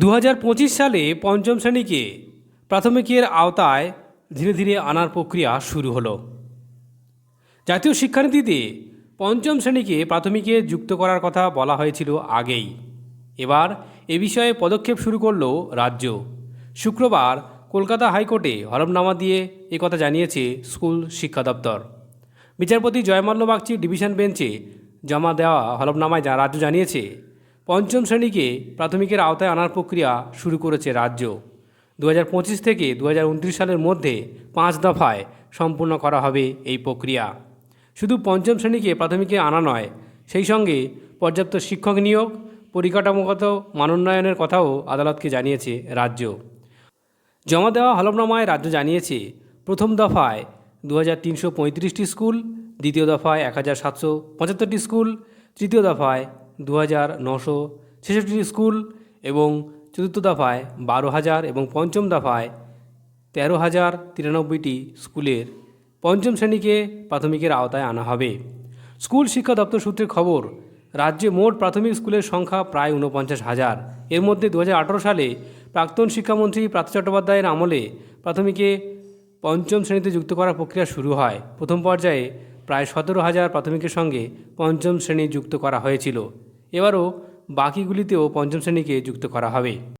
দু হাজার পঁচিশ সালে পঞ্চম শ্রেণীকে প্রাথমিকের আওতায় ধীরে ধীরে আনার প্রক্রিয়া শুরু হলো। জাতীয় শিক্ষানীতিতে পঞ্চম শ্রেণীকে প্রাথমিকে যুক্ত করার কথা বলা হয়েছিল আগেই। এবার এ বিষয়ে পদক্ষেপ শুরু করল রাজ্য। শুক্রবার কলকাতা হাইকোর্টে হলফনামা দিয়ে কথা জানিয়েছে স্কুল শিক্ষা দপ্তর। বিচারপতি জয়মাল্য বাগচি ডিভিশন বেঞ্চে জমা দেওয়া হলফনামায় রাজ্য জানিয়েছে পঞ্চম শ্রেণীকে প্রাথমিকের আওতায় আনার প্রক্রিয়া শুরু করেছে রাজ্য। দু হাজার পঁচিশ থেকে দু হাজার উনত্রিশ সালের মধ্যে পাঁচ দফায় সম্পূর্ণ করা হবে এই প্রক্রিয়া। শুধু পঞ্চম শ্রেণীকে প্রাথমিকে আনা নয়, সেই সঙ্গে পর্যাপ্ত শিক্ষক নিয়োগ, পরিকাঠামোগত মানোন্নয়নের কথাও আদালতকে জানিয়েছে রাজ্য। জমা দেওয়া হলফনামায় রাজ্য জানিয়েছে, প্রথম দফায় দু স্কুল, দ্বিতীয় দফায় এক স্কুল, তৃতীয় দফায় দু হাজার নশো ছেষট্টি স্কুল এবং চতুর্থ দফায় বারো হাজার এবং পঞ্চম দফায় তেরো হাজার তিরানব্বইটি স্কুলের পঞ্চম শ্রেণীকে প্রাথমিকের আওতায় আনা হবে। স্কুল শিক্ষা দপ্তর সূত্রের খবর, রাজ্যে মোট প্রাথমিক স্কুলের সংখ্যা প্রায় ঊনপঞ্চাশ হাজার। এর মধ্যে দু হাজার আঠেরো সালে প্রাক্তন শিক্ষামন্ত্রী পার্থ চট্টোপাধ্যায়ের আমলে প্রাথমিকে পঞ্চম শ্রেণীতে যুক্ত করার প্রক্রিয়া শুরু হয়। প্রথম পর্যায়ে প্রায় সতেরো হাজার প্রাথমিকের সঙ্গে পঞ্চম শ্রেণি যুক্ত করা হয়েছিল। এবারও বাকিগুলিতেও পঞ্চম শ্রেণীকে যুক্ত করা হবে।